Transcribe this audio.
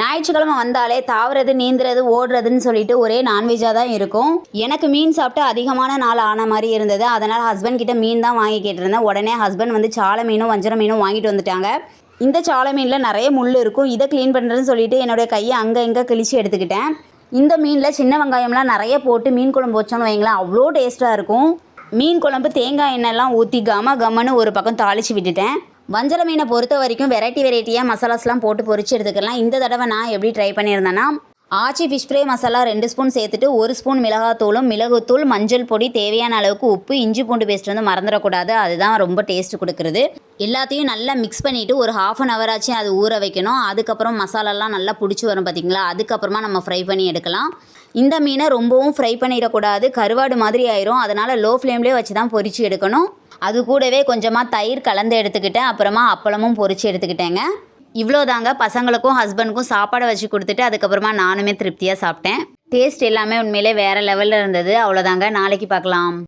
ஞாயிற்றுக்கிழமை வந்தாலே தாவுறது நீந்துறது ஓடுறதுன்னு சொல்லிட்டு ஒரே நான்வெஜ்ஜாக தான் இருக்கும். எனக்கு மீன் சாப்பிட்டு அதிகமான நாள் ஆன மாதிரி இருந்தது. அதனால் ஹஸ்பண்ட் கிட்ட மீன் தான் வாங்கி கேட்டிருந்தேன். உடனே ஹஸ்பண்ட் வந்து சாலை மீனும் வஞ்சர மீனும் வாங்கிட்டு வந்துட்டாங்க. இந்த சாலை மீனில் நிறைய முள் இருக்கும். இதை க்ளீன் பண்ணுறதுன்னு சொல்லிட்டு என்னுடைய கையை அங்கே இங்கே கிழிச்சு எடுத்துக்கிட்டேன். இந்த மீனில் சின்ன வெங்காயம்லாம் நிறைய போட்டு மீன் குழம்பு வச்சோன்னு வைங்களேன் அவ்வளோ டேஸ்ட்டாக இருக்கும். மீன் குழம்பு தேங்காய் எண்ணெய்லாம் ஊற்றி கம கமன்னு ஒரு பக்கம் தாளித்து விட்டுட்டேன். வஞ்சர மீனை பொறுத்த வரைக்கும் வெரைட்டி வெரைட்டியாக மசாலாஸ்லாம் போட்டு பொரிச்சு எடுத்துக்கலாம். இந்த தடவை நான் எப்படி ட்ரை பண்ணியிருந்தேன்னா ஆச்சி ஃபிஷ் ஃப்ரை மசாலா ரெண்டு ஸ்பூன் சேர்த்துட்டு ஒரு ஸ்பூன் மிளகாத்தூளும் மிளகுத்தூள் மஞ்சள் பொடி தேவையான அளவுக்கு உப்பு இஞ்சி பூண்டு பேஸ்ட் வந்து மறந்துடக்கூடாது. அதுதான் ரொம்ப டேஸ்ட் கொடுக்குறது. எல்லாத்தையும் நல்லா மிக்ஸ் பண்ணிவிட்டு ஒரு ஹாஃப் அன் ஹவர் ஆச்சு அது ஊற வைக்கணும். அதுக்கப்புறம் மசாலாலாம் நல்லா பிடிச்சி வரும் பார்த்தீங்களா அதுக்கப்புறமா நம்ம ஃப்ரை பண்ணி எடுக்கலாம். இந்த மீனை ரொம்பவும் ஃப்ரை பண்ணிடக்கூடாது. கருவாடு மாதிரி ஆயிரும். அதனால் லோ ஃப்ளேம்லேயே வச்சு தான் பொரித்து எடுக்கணும். அது கூடவே கொஞ்சமாக தயிர் கலந்து எடுத்துக்கிட்டேன் அப்புறமா அப்பளமும் பொறிச்சு எடுத்துக்கிட்டேங்க. இவ்வளோதாங்க. பசங்களுக்கும் ஹஸ்பண்டுக்கும் சாப்பாடை வச்சு கொடுத்துட்டு அதுக்கப்புறமா நானுமே திருப்தியாக சாப்பிட்டேன். டேஸ்ட் எல்லாமே உண்மையிலே வேறு லெவலில் இருந்தது. அவ்வளோதாங்க. நாளைக்கு பார்க்கலாம்.